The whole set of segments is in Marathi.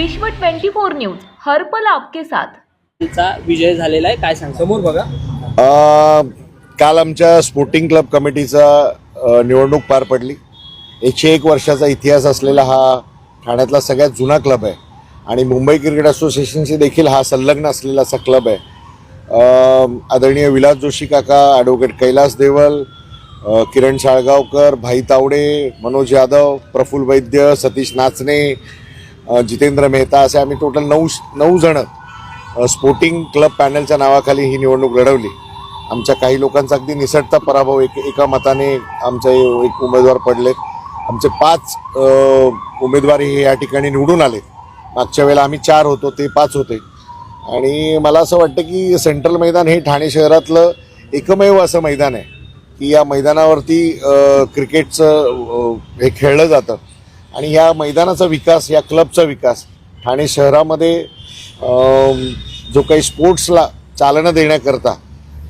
विश्व 24 न्यूज हर्पल आपके साथ. चा विजय झालेला आहे काय सांगा? समोर बघा. अ, काल आमच्या स्पोर्टिंग क्लब कमिटीचा निवडणूक पार पडली. एकशे एक वर्षाचा इतिहास असलेला हा ठाण्यातला सगळ्यात जुना क्लब आहे. आणि मुंबई क्रिकेट असोसिएशनशी देखील हा संलग्न असलेला असा क्लब आहे. अ, आदरणीय विलास जोशी काका ॲडव्होकेट कैलास देवल किरण शाळगावकर भाई तावडे मनोज यादव प्रफुल्ल वैद्य सतीश नाचणे जितेंद्र मेहता असे आम्ही टोटल नऊ नऊ जणं स्पोर्टिंग क्लब पॅनलच्या नावाखाली ही निवडणूक लढवली. आमच्या काही लोकांचा अगदी निसटता पराभव एक एका मताने आमचे एक उमेदवार पडलेत. आमचे पाच उमेदवार हे या ठिकाणी निवडून आले मागच्या वेळेला आम्ही चार होतो ते पाच होते. आणि मला असं वाटतं की सेंट्रल मैदान हे ठाणे शहरातलं एकमेव असं मैदान आहे की या मैदानावरती क्रिकेटचं हे खेळलं जातं. आणि या मैदानाचा विकास या क्लबचा विकास ठाणे शहरामध्ये जो काही स्पोर्ट्सला चालना देण्याकरता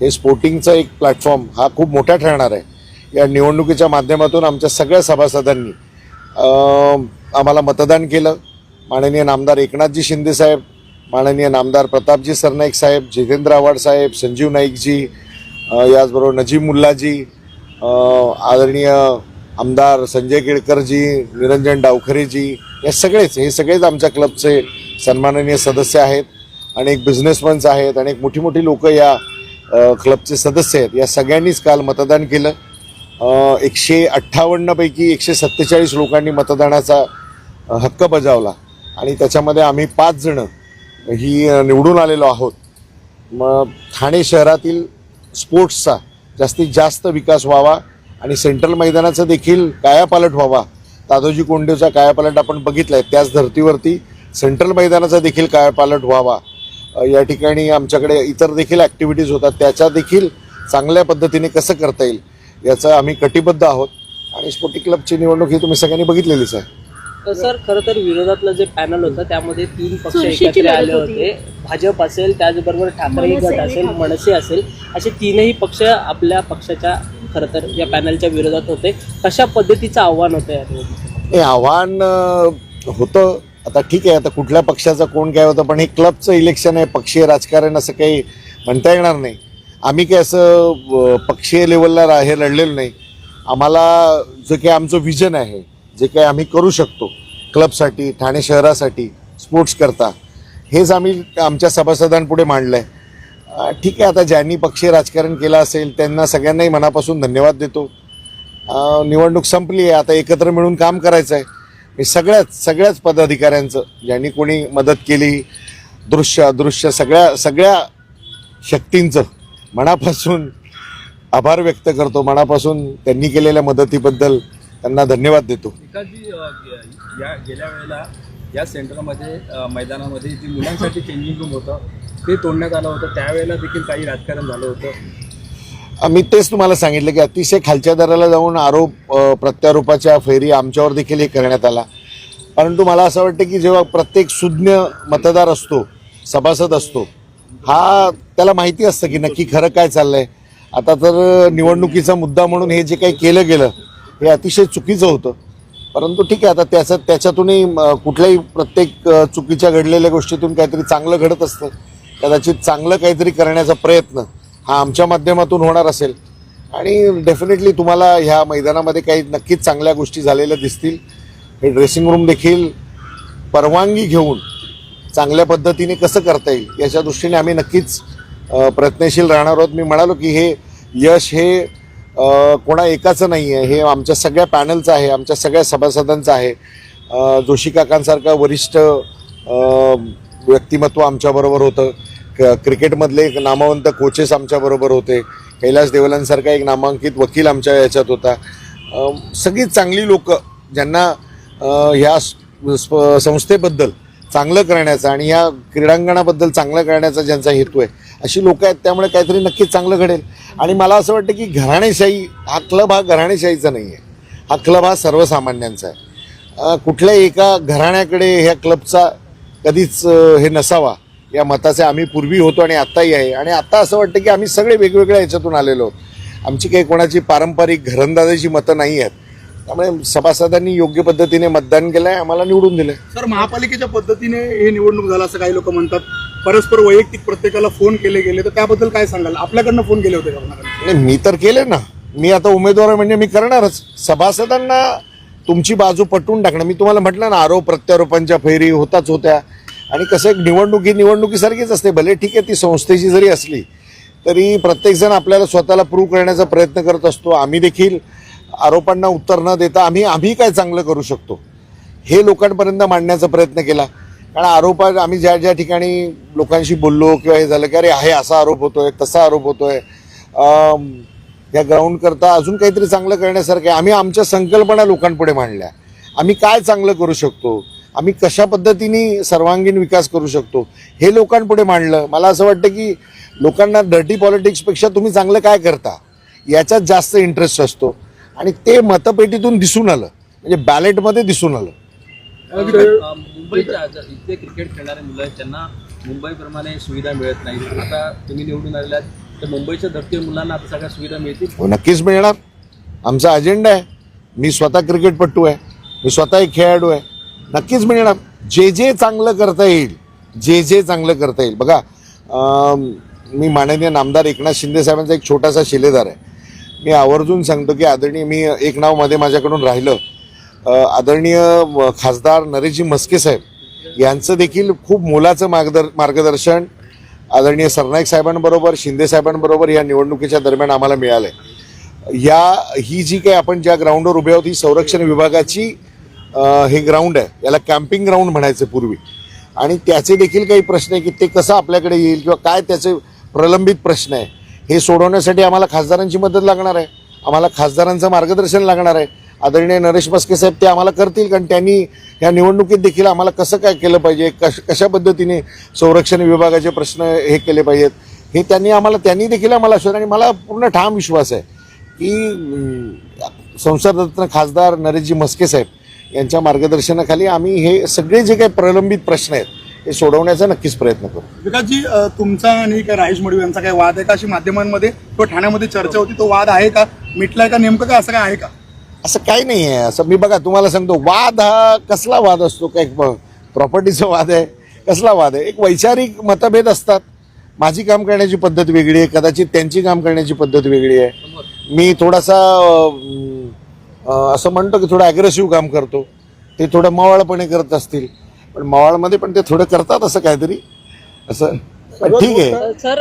हे स्पोर्टिंगचा एक प्लॅटफॉर्म हा खूप मोठा ठरणार आहे. या निवडणुकीच्या माध्यमातून आमच्या सगळ्या सभासदांनी आम्हाला मतदान केलं. माननीय नामदार एकनाथजी शिंदेसाहेब माननीय नामदार प्रतापजी सरनाईक साहेब जितेंद्र आव्हाड साहेब संजीव नाईकजी याचबरोबर नजीब मुल्लाजी आदरणीय आमदार संजय केळकरजी निरंजन डावखरेजी या सगळेच हे सगळेच आमच्या क्लबचे सन्माननीय सदस्य आहेत अनेक बिझनेसमन्स आहेत अनेक मोठी मोठी लोक या क्लबचे सदस्य आहेत. या सगळ्यांनीच काल मतदान केलं. एकशे अठ्ठावन्नपैकी एकशे सत्तेचाळीस लोकांनी मतदानाचा हक्क बजावला. आणि त्याच्यामध्ये आम्ही पाच जणं ही निवडून आलेलो आहोत. मग ठाणे शहरातील स्पोर्ट्सचा जास्तीत जास्त विकास व्हावा आणि सेंट्रल मैदानाचा देखील कायापालट व्हावा. दादोजी कोंडेचा कायापालट आपण बघितला आहे त्याच धर्तीवरती सेंट्रल मैदानाचा देखील कायापालट व्हावा. या ठिकाणी आमच्याकडे इतर देखील ॲक्टिव्हिटीज होतात. त्याच्या देखील चांगल्या पद्धतीने कसं करता येईल याचं आम्ही कटिबद्ध आहोत. आणि स्पोर्टिंग क्लबची निवडणूक ही तुम्ही सगळ्यांनी बघितलेलीच आहे. तर सर खरं तर विरोधातलं जे पॅनल होतं त्यामध्ये तीन पक्ष एकत्र आले होती. भाजप असेल त्याचबरोबर ठाकरे गट असेल. मनसे असेल असे तीनही पक्ष आपल्या पक्षाच्या खरं तर या पॅनलच्या विरोधात होते. कशा पद्धतीचं आव्हान होतं या हे आव्हान होतं. आता ठीक आहे आता कुठल्या पक्षाचं कोण काय होतं पण हे क्लबचं इलेक्शन आहे पक्षीय राजकारण असं काही म्हणता येणार नाही. आम्ही काही असं पक्षीय लेवलला हे लढलेलं नाही. आम्हाला जे काही आमचं विजन आहे जे काही आम्ही करू शकतो क्लबसाठी ठाणे शहरासाठी स्पोर्ट्स करता हेच आम्ही आमच्या सभासदांपुढे मांडलं आहे ठीक आहे आता ज्यांनी पक्षीय राजकारण केलं असेल त्यांना सगळ्यांनाही मनापासून धन्यवाद देतो. निवडणूक संपली आहे आता एकत्र मिळून काम करायचं आहे. हे सगळ्याच सगळ्याच पदाधिकाऱ्यांचं ज्यांनी कोणी मदत केली दृश्य अदृश्य सगळ्या सगळ्या शक्तींचं मनापासून आभार व्यक्त करतो. मनापासून त्यांनी केलेल्या मदतीबद्दल त्यांना धन्यवाद देतो. या गेल्या वेळेला या सेंटरमध्ये मैदानामध्ये जी मुलांसाठी चेंजिंग रूम होतं. ते तोडण्यात आलं होतं. त्यावेळेला देखील काही राजकारण झालं होतं. मी तेच तुम्हाला सांगितलं की अतिशय खालच्या दराला जाऊन आरोप प्रत्यारोपाच्या फेरी आमच्यावर देखील हे करण्यात आला. परंतु मला असं वाटतं की जेव्हा प्रत्येक सुज्ञ मतदार असतो सभासद असतो हा त्याला माहिती असतं की नक्की खरं काय चाललंय. आता तर निवडणुकीचा मुद्दा म्हणून हे जे काही केलं गेलं हे अतिशय चुकीचं होतं. परंतु ठीक आहे आता त्याचं त्याच्यातूनही कुठल्याही प्रत्येक चुकीच्या घडलेल्या गोष्टीतून काहीतरी चांगलं घडत असतं. कदाचित चांगलं काहीतरी करण्याचा प्रयत्न हा आमच्या माध्यमातून होणार असेल. आणि डेफिनेटली तुम्हाला ह्या मैदानामध्ये काही नक्कीच चांगल्या गोष्टी झालेल्या दिसतील. हे ड्रेसिंग रूम देखील परवानगी घेऊन चांगल्या पद्धतीने कसं करता येईल याच्या दृष्टीने आम्ही नक्कीच प्रयत्नशील राहणार आहोत. मी म्हणालो की हे यश हे कोणा एकाचं नाही आहे हे आमच्या सगळ्या पॅनलचं आहे आमच्या सगळ्या सभासदांचं आहे. जोशी काकांसारखं वरिष्ठ व्यक्तिमत्व आमच्याबरोबर होतं. क क्रिकेटमधले एक नामवंत कोचेस आमच्याबरोबर होते. कैलास देवलांसारखा एक नामांकित वकील आमच्या याच्यात होता. सगळी चांगली लोक ज्यांना ह्या स्प- संस्थेबद्दल चांगलं करण्याचा आणि या क्रीडांगणाबद्दल चांगलं करण्याचा ज्यांचा हेतू आहे अशी लोकं आहेत. त्यामुळे काहीतरी नक्कीच चांगलं घडेल. आणि मला असं वाटतं की घराणेशाही हा क्लब हा घराणेशाहीचा नाही आहे हा क्लब हा सर्वसामान्यांचा आहे. कुठल्याही एका घराण्याकडे ह्या क्लबचा कधीच हे नसावा. या मताचे आम्ही पूर्वी होतो आणि आत्ताही आहे. आणि आत्ता असं वाटतं की आम्ही सगळे वेगवेगळ्या ह्याच्यातून आलेलो आहोत. आमची काही कोणाची पारंपरिक घरंदाजाची मतं नाही आहेत. त्यामुळे सभासदांनी योग्य पद्धतीने मतदान केलंय आम्हाला निवडून दिलंय. सर महापालिकेच्या पद्धतीने हे निवडणूक झालं असं काही लोक म्हणतात. परस्पर वैयक्तिक प्रत्येकाला फोन केले गेले तर त्याबद्दल काय सांगाल? आपल्याकडनं फोन केले होते का मी तर केले ना. मी आता उमेदवार आहे म्हणजे मी करणारच. सभासदांना तुमची बाजू पटवून टाकणं. मी तुम्हाला म्हटलं ना आरोप प्रत्यारोपांच्या फैरी होताच होत्या. आणि कसं एक निवडणूक ही निवडणुकीसारखीच असते. भले ठीक आहे ती संस्थेची जरी असली तरी प्रत्येकजण आपल्याला स्वतःला प्रूव्ह करण्याचा प्रयत्न करत असतो. आम्ही देखील आरोपांना उत्तर न देता आम्ही आम्ही काय चांगलं करू शकतो? हे लोकांपर्यंत मांडण्याचा प्रयत्न केला. कारण आरोप आम्ही ज्या ज्या ठिकाणी लोकांशी बोललो किंवा हे झालं की अरे आहे असा आरोप होतोय तसा आरोप होतोय. आहे या ग्राउंड करता अजून काहीतरी चांगलं करण्यासारखं आहे. आम्ही आमच्या संकल्पना लोकांपुढे मांडल्या. आम्ही काय चांगलं करू शकतो? आम्ही कशा पद्धतीने सर्वांगीण विकास करू शकतो? हे लोकांपुढे मांडलं. मला असं वाटतं की लोकांना डर्टी पॉलिटिक्सपेक्षा तुम्ही चांगलं काय करता? याच्यात जास्त इंटरेस्ट असतो. आणि ते मतपेटीतून दिसून आलं. म्हणजे बॅलेटमध्ये दिसून आलं. मुंबईच्या इथे क्रिकेट खेळणारे मुलं आहेत त्यांना मुंबईप्रमाणे सुविधा मिळत नाहीत. आता तुम्ही निवडून आलेल्या तर मुंबईच्या धरतीवर मुलांना आता सगळ्या सुविधा मिळतील? हो नक्कीच मिळणार. आमचा अजेंडा आहे. मी स्वतः क्रिकेटपटू आहे. मी स्वतः एक खेळाडू आहे. नक्कीच मिळणार जे जे चांगलं करता येईल जे जे चांगलं करता येईल. बघा मी माननीय नामदार एकनाथ शिंदे साहेबांचा एक छोटासा शिलेदार आहे. मी आवर्जून सांगतो की आदरणीय मी एक नावमध्ये माझ्याकडून राहिलं. आदरणीय खासदार नरेशजी म्हस्के साहेब यांचं देखील खूप मोलाचं मार्गदर मार्गदर्शन आदरणीय सरनाईक साहेबांबरोबर शिंदे साहेबांबरोबर या निवडणुकीच्या दरम्यान आम्हाला मिळालं या ही जी काही आपण ज्या ग्राउंडवर उभे आहोत ही संरक्षण विभागाची हे ग्राउंड आहे. याला कॅम्पिंग ग्राउंड म्हणायचं पूर्वी. आणि त्याचे देखील काही प्रश्न आहे की ते कसं आपल्याकडे येईल किंवा काय त्याचे प्रलंबित प्रश्न आहे. हे सोडवण्यासाठी आम्हाला खासदारांची मदत लागणार आहे. आम्हाला खासदारांचं मार्गदर्शन लागणार आहे. आदरणीय नरेश मस्के साहेब ते आम्हाला करतील कारण त्यांनी या निवडणुकीत देखील आम्हाला कसं काय केलं पाहिजे कश कशा पद्धतीने संरक्षण विभागाचे प्रश्न हे केले पाहिजेत हे त्यांनी आम्हाला त्यांनी देखील आम्हाला असं आणि मला पूर्ण ठाम विश्वास आहे की संसदरत्न खासदार नरेशजी मस्के साहेब यांच्या मार्गदर्शनाखाली आम्ही हे सगळे जे काही प्रलंबित प्रश्न आहेत हे सोडवण्याचा नक्कीच प्रयत्न करू. विकासजी तुमचा आणि काय राजेश मडवी यांचा काय वाद आहे का? अशी माध्यमांमध्ये किंवा ठाण्यामध्ये चर्चा होती तो वाद आहे का? मिटलाय का? नेमकं काय असं काय आहे का? असं काही नाही आहे. असं मी बघा तुम्हाला सांगतो वाद हा कसला वाद असतो? काय प्रॉपर्टीचा वाद आहे. कसला वाद आहे? एक वैचारिक मतभेद असतात. माझी काम करण्याची पद्धत वेगळी आहे कदाचित त्यांची काम करण्याची पद्धत वेगळी आहे. मी थोडासा असं म्हणतो की थोडं ॲग्रेसिव्ह काम करतो. ते थोडं मवाळपणे करत असतील. पण मवाळमध्ये पण ते थोडं करतात असं काहीतरी. असं. पण ठीक आहे. सर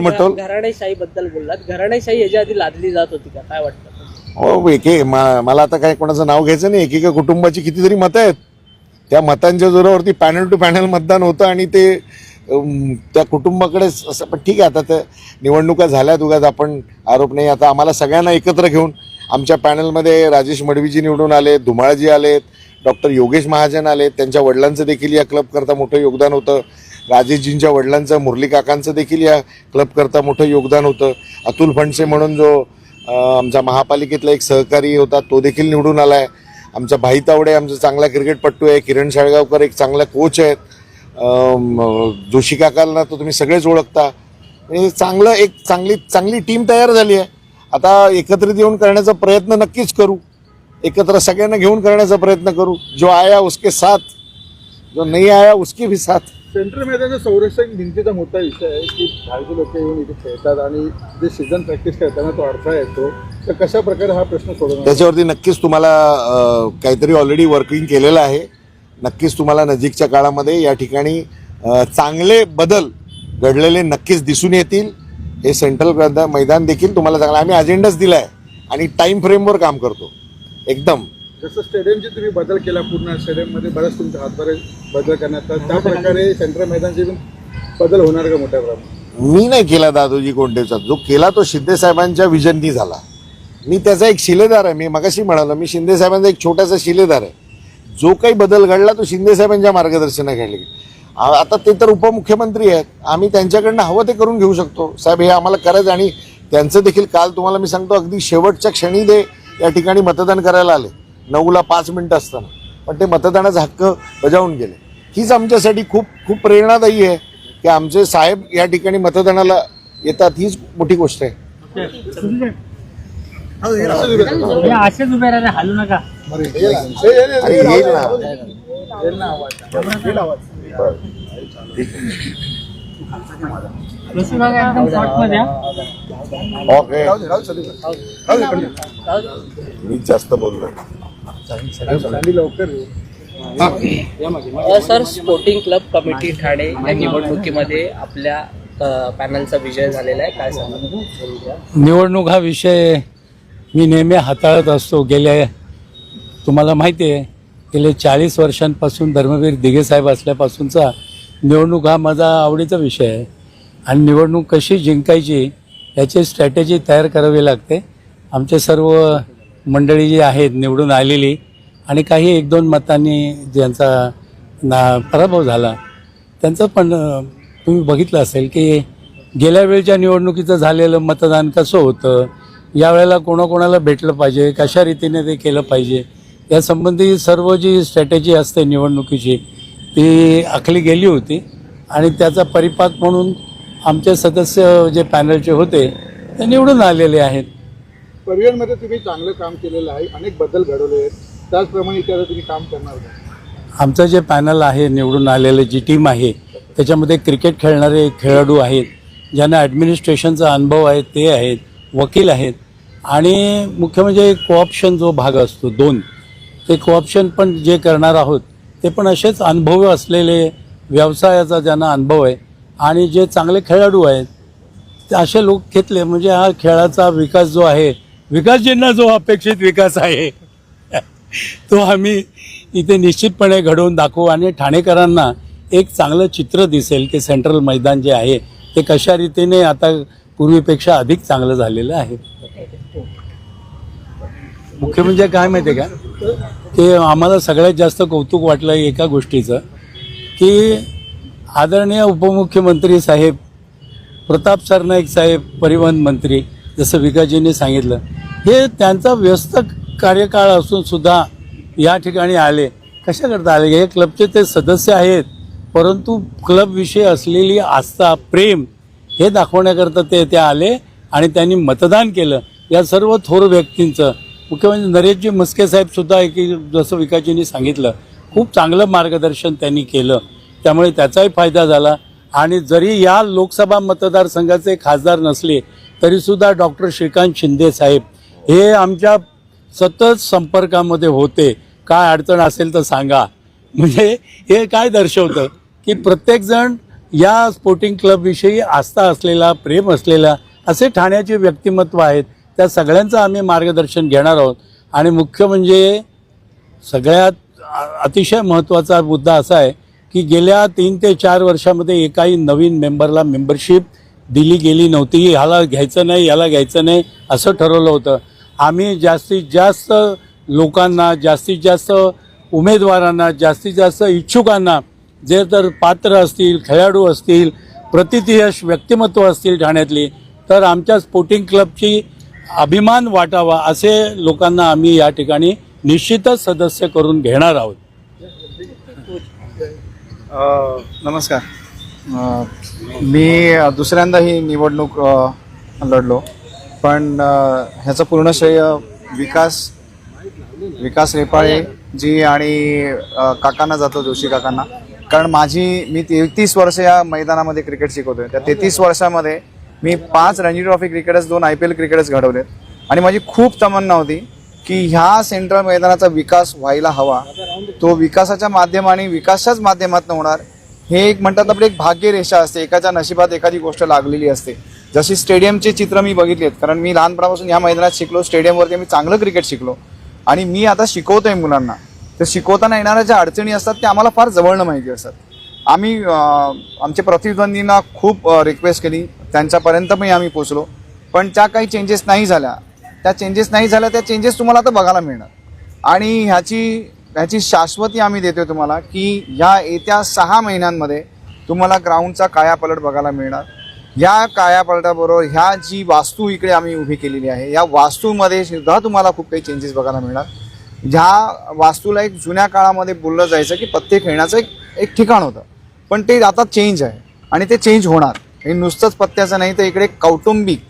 मटोल. घराणेशाही बद्दल बोललात. घराणेशाही याच्या आधी लादली जात होती का? काय वाटतं? हो एके मला आता काय कोणाचं नाव घ्यायचं नाही. एकेका कुटुंबाची कितीतरी मतं आहेत. त्या मतांच्या जोरावरती पॅनल टू पॅनल मतदान होतं आणि ते त्या कुटुंबाकडेच असं पण ठीक आहे. आता त्या निवडणुका झाल्यात. उगाच आपण आरोप नाही. आता आम्हाला सगळ्यांना एकत्र घेऊन आमच्या पॅनलमध्ये राजेश मडवीजी निवडून आले धुमाळजी आलेत डॉक्टर योगेश महाजन आलेत. त्यांच्या वडिलांचं देखील या क्लब करता मोठं योगदान होतं. राजेशजींच्या वडिलांचं मुरली काकांचं देखील या क्लब करता मोठं योगदान होतं. अतुल फणसे म्हणून जो आमच्या आमचा महापालिकेतला एक सहकारी होता तो देखील निवडून आला आहे आमचा भाई तावडे आमचा चांगला क्रिकेटपट्टू आहे. किरण शाळगावकर एक चांगला कोच आहेत. जोशी काकांना तर तुम्ही सगळेच ओळखता. म्हणजे चांगलं एक चांगली चांगली टीम तयार झाली आहे. आता एकत्रित येऊन करण्याचा प्रयत्न नक्कीच करू. एकत्र सगळ्यांना घेऊन करण्याचा प्रयत्न करू. जो आया उसके साथ जो नाही आया उसकी भी साथ. सेंट्रल मैदानाचा संरक्षक भिंतीचा मोठा विषय आहे की बाहेरचे लोक येऊन इथे खेळतात आणि जे सीझन प्रॅक्टिस करताना तो अडथळा येतो. तर कशा प्रकारे हा प्रश्न सोडवणार? त्याच्यावरती नक्कीच तुम्हाला अं, काहीतरी ऑलरेडी वर्किंग केलेलं आहे. नक्कीच तुम्हाला नजीकच्या काळामध्ये या ठिकाणी अं, चांगले बदल घडलेले नक्कीच दिसून येतील. हे सेंट्रल मैदान देखील तुम्हाला चांगलं आम्ही अजेंडाच दिला आहे आणि टाईम फ्रेमवर काम करतो. एकदम. जसं स्टेडियमचे तुम्ही बदल केला पूर्ण स्टेडियममध्ये बरेच तुमचे हातभारे बदल करण्यात त्या प्रकारे सेंट्रल मैदानचे बदल होणार का मोठ्या प्रमाणात? मी नाही केला दादोजी कोंडेचा. जो केला तो शिंदे साहेबांच्या विजननी झाला. मी त्याचा एक शिलेदार आहे. मी मगाशी म्हणालो मी शिंदे साहेबांचा एक छोटासा शिलेदार आहे. जो काही बदल घडला तो शिंदे साहेबांच्या मार्गदर्शनाखाली. आता ते तर उपमुख्यमंत्री आहेत आम्ही त्यांच्याकडनं हवं ते करून घेऊ शकतो साहेब हे आम्हाला करायचं आणि त्यांचं देखील काल तुम्हाला मी सांगतो अगदी शेवटच्या क्षणी ते या ठिकाणी मतदान करायला आले नऊला पाच मिनिटं असताना पण ते मतदानाचा हक्क बजावून गेले हीच आमच्यासाठी खूप खूप प्रेरणादायी आहे की आमचे साहेब या ठिकाणी मतदानाला येतात हीच मोठी गोष्ट आहे असेच उभे राहिले हालू नका येईल ना ओके मी जास्त बोललोय अ, sir sporting club committee Thane या निवडणुकीमध्ये आपल्या पॅनलचा विजय झालेला आहे. काय सांगा निवडणूक हा विषय मी नेहमी हाताळत असतो. गेल्या तुम्हाला माहिती आहे गेले चाळीस वर्षांपासून धर्मवीर दिघेसाहेब असल्यापासूनचा निवडणूक हा माझा आवडीचा विषय आहे. आणि निवडणूक कशी जिंकायची याची स्ट्रॅटेजी तयार करावी लागते. आमचे सर्व मंडळी जी आहेत निवडून आलेली आणि काही एक दोन मतांनी ज्यांचा ना पराभव झाला त्यांचं पण तुम्ही बघितलं असेल की गेल्या वेळच्या निवडणुकीचं झालेलं मतदान कसं होतं यावेळेला कोणाकोणाला भेटलं पाहिजे कशा रीतीने ते केलं पाहिजे यासंबंधी सर्व जी स्ट्रॅटेजी असते निवडणुकीची ती आखली गेली होती. आणि त्याचा परिपाक म्हणून आमचे सदस्य जे पॅनलचे होते ते निवडून आलेले आहेत. परिवहनमध्ये तुम्ही चांगलं काम केलेलं आहे अनेक बदल घडवले आहेत. त्याचप्रमाणे आता तुम्ही काम करणार आमचं जे पॅनल आहे निवडून आलेलं जी टीम आहे त्याच्यामध्ये क्रिकेट खेळणारे खेळाडू आहेत ज्यांना ॲडमिनिस्ट्रेशनचा अनुभव आहे ते आहेत वकील आहेत. आणि मुख्य म्हणजे कोऑप्शन जो भाग असतो दोन. ते कोऑप्शन पण जे करणार आहोत ते पण असेच अनुभव असलेले व्यवसायाचा ज्यांना अनुभव आहे आणि जे चांगले खेळाडू आहेत ते असे लोक घेतले म्हणजे हा खेळाचा विकास जो आहे विकासजींना जो अपेक्षित विकास आहे तो आम्ही इथे निश्चितपणे घडवून दाखवू आणि ठाणेकरांना एक चांगलं चित्र दिसेल की सेंट्रल मैदान जे आहे ते कशा रीतीने आता पूर्वीपेक्षा अधिक चांगलं झालेलं आहे. मुख्य म्हणजे काय माहिती आहे का? ते आम्हाला सगळ्यात जास्त कौतुक वाटलं एका गोष्टीचं की आदरणीय उपमुख्यमंत्री साहेब प्रताप सरनाईक साहेब परिवहन मंत्री जसं विकाजींनी सांगितलं हे त्यांचा व्यस्त कार्यकाळ असून सुद्धा या ठिकाणी आले. कशाकरता आले? हे क्लबचे ते सदस्य आहेत परंतु क्लबविषयी असलेली आस्था प्रेम हे दाखवण्याकरता ते ते आले आणि त्यांनी मतदान केलं. या सर्व थोर व्यक्तींचं मुख्य म्हणजे नरेशजी मस्के साहेब सुद्धा की जसं विकाजींनी सांगितलं खूप चांगलं मार्गदर्शन त्यांनी केलं. त्यामुळे त्याचाही फायदा झाला. आणि जरी या लोकसभा मतदारसंघाचे खासदार नसले तरीसुद्धा डॉक्टर श्रीकांत शिंदे साहेब हे आमच्या सतत संपर्कामध्ये होते. काय अडचण असेल तर सांगा. म्हणजे हे काय दर्शवतं? की प्रत्येकजण या स्पोर्टिंग क्लबविषयी आस्था असलेला प्रेम असलेला असे ठाण्याचे व्यक्तिमत्व आहेत. त्या सगळ्यांचं आम्ही मार्गदर्शन घेणार आहोत. आणि मुख्य म्हणजे सगळ्यात अतिशय महत्त्वाचा मुद्दा असा आहे की गेल्या तीन ते चार वर्षामध्ये एकाही नवीन मेंबरला मेंबरशिप दिली गेली नव्हती. ह्याला घ्यायचं नाही याला घ्यायचं नाही असं ठरवलं होतं. आम्ही जास्तीत जास्त लोकांना जास्तीत जास्त उमेदवारांना जास्तीत जास्त इच्छुकांना जे तर पात्र असतील खेळाडू असतील प्रतिथयश व्यक्तिमत्व असतील ठाण्यातली तर आमच्या स्पोर्टिंग क्लबची अभिमान वाटावा असे लोकांना आम्ही या ठिकाणी निश्चितच सदस्य करून घेणार आहोत. नमस्कार. अ, मी दुसऱ्यांदा ही निवडणूक अ, लढलो. पण अ, ह्याचं पूर्ण श्रेय विकास विकास रेपाळे जी आणि अ, काकांना जातो जोशी काकांना. कारण माझी मी तेहतीस वर्ष या मैदानामध्ये क्रिकेट शिकवतोय. त्या तेहतीस वर्षामध्ये मी पाच रणजी ट्रॉफी क्रिकेटर्स दोन आय पी एल क्रिकेटर्स घडवलेत. आणि माझी खूप तमन्ना होती की ह्या सेंट्रल मैदानाचा विकास व्हायला हवा. तो विकासाच्या माध्यमाने विकासाच्याच माध्यमातून होणार. हे एक म्हणतात आपली एक भाग्यरेषा असते. एकाच्या नशिबात एखादी गोष्ट लागलेली असते. जशी स्टेडियमचे चित्र मी बघितली आहेत कारण मी लहानपणापासून ह्या मैदानात शिकलो स्टेडियमवरती मी चांगलं क्रिकेट शिकलो. आणि मी आता शिकवतोय मुलांना. तर शिकवताना येणाऱ्या ज्या अडचणी असतात त्या आम्हाला फार जवळनं माहिती असतात. आम्ही आमच्या प्रतिद्वंदींना खूप रिक्वेस्ट केली. त्यांच्यापर्यंत पण आम्ही पोचलो पण त्या काही चेंजेस नाही झाल्या त्या चेंजेस नाही झाल्या त्या चेंजेस तुम्हाला आता बघायला मिळणार. आणि ह्याची ह्याची शाश्वती आम्ही देतोय तुम्हाला की ह्या येत्या सहा महिन्यांमध्ये तुम्हाला ग्राउंडचा कायापलट बघायला मिळणार. या कायापलटाबरोबर ह्या जी वास्तू इकडे आम्ही उभी केलेली आहे या वास्तूमध्ये सुद्धा तुम्हाला खूप काही चेंजेस बघायला मिळणार. ह्या वास्तूला एक जुन्या काळामध्ये बोललं जायचं की पत्ते खेळण्याचं एक एक ठिकाण होतं. पण ते आता चेंज आहे आणि ते चेंज होणार. हे नुसतंच पत्त्याचं नाही तर इकडे कौटुंबिक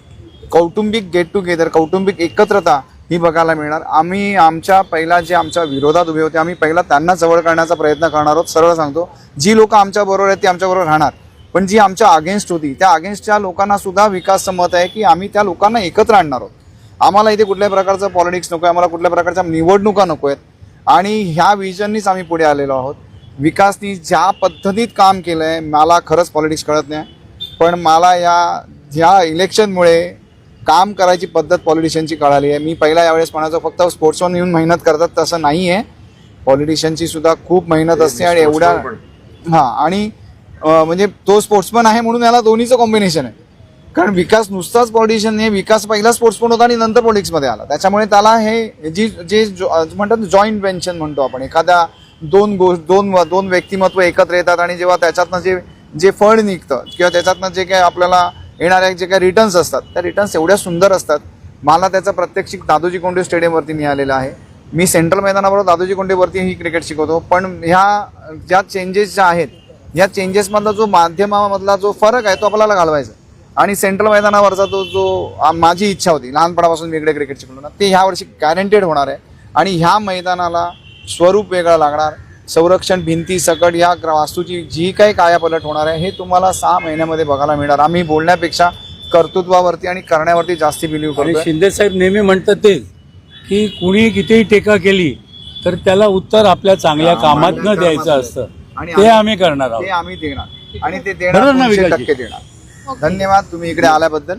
कौटुंबिक गेट टुगेदर कौटुंबिक एकत्रता ही बघायला मिळणार. आम्ही आमच्या पहिला जे आमच्या विरोधात उभे होते आम्ही पहिला त्यांना जवळ करण्याचा प्रयत्न करणार आहोत सरळ सांगतो. जी लोकं आमच्याबरोबर आहेत ती आमच्याबरोबर राहणार. पण जी आमच्या अगेन्स्ट होती त्या अगेन्स्टच्या लोकांना सुद्धा विकासचं मत आहे की आम्ही त्या लोकांना एकत्र आणणार आहोत. आम्हाला इथे कुठल्याही प्रकारचं पॉलिटिक्स नको आहे आम्हाला कुठल्या प्रकारच्या निवडणुका नको आहेत आणि ह्या विजननीच आम्ही पुढे आलेलो आहोत. विकासनी ज्या पद्धतीत काम केलं आहे मला खरंच पॉलिटिक्स कळत नाही. पण मला या ह्या इलेक्शनमुळे काम करायची पद्धत पॉलिटिशियनची कळाली आहे. मी पहिला यावेळेस म्हणायचो फक्त स्पोर्ट्सवर येऊन मेहनत करतात तसं नाही आहे. पॉलिटिशियनची सुद्धा खूप मेहनत असते आणि एवढ्या हां आणि म्हणजे तो स्पोर्ट्समन आहे म्हणून याला दोन्हीचं कॉम्बिनेशन आहे. कारण विकास नुसताच पॉलिटिशियन नाही विकास पहिला स्पोर्ट्समन होता आणि नंतर पॉलिटिक्समध्ये आला. त्याच्यामुळे त्याला हे जी जे जो- म्हणतात जॉईंट वेंशन म्हणतो आपण. एखाद्या दोन गोष्ट दोन दोन व्यक्तिमत्व एकत्र येतात आणि जेव्हा त्याच्यातनं जे जे फळ निघतं किंवा त्याच्यातनं जे काही आपल्याला येणाऱ्या जे काही रिटर्न्स असतात त्या रिटर्न्स एवढ्या सुंदर असतात. मला त्याचा प्रत्यक्षिक दादोजी कोंडे स्टेडियमवरती मिळालेला आहे. मी सेंट्रल मैदानाबरोबर दादोजी कोंडेवरती ही क्रिकेट शिकवतो. पण ह्या ज्या चेंजेस ज्या आहेत ह्या चेंजेसमधला जो माध्यमामधला जो फरक आहे तो आपल्याला घालवायचा आणि सेंट्रल मैदानावरचा तो जो माझी इच्छा होती लहानपणापासून वेगळे क्रिकेट शिकलो ना ते ह्या वर्षी गॅरंटेड होणार आहे. आणि ह्या मैदानाला स्वरूप वेगळं लागणार. संरक्षण भिंती सकट या वास्तूची जी काही कायापलट होणार आहे हे तुम्हाला सहा महिन्यामध्ये बघायला मिळणार. आम्ही बोलण्यापेक्षा कर्तृत्वावरती आणि करण्यावरती जास्ती बिलीव्ह करतो शिंदे साहेब नेहमी म्हणतात तेच की कुणी कितीही टीका केली तर त्याला उत्तर आपल्या चांगल्या कामात न द्यायचं असतं. आणि ते आम्ही करणार ते आहोत. आम्ही देणार. आणि ते देणार? टक्के देणार. धन्यवाद तुम्ही इकडे आल्याबद्दल.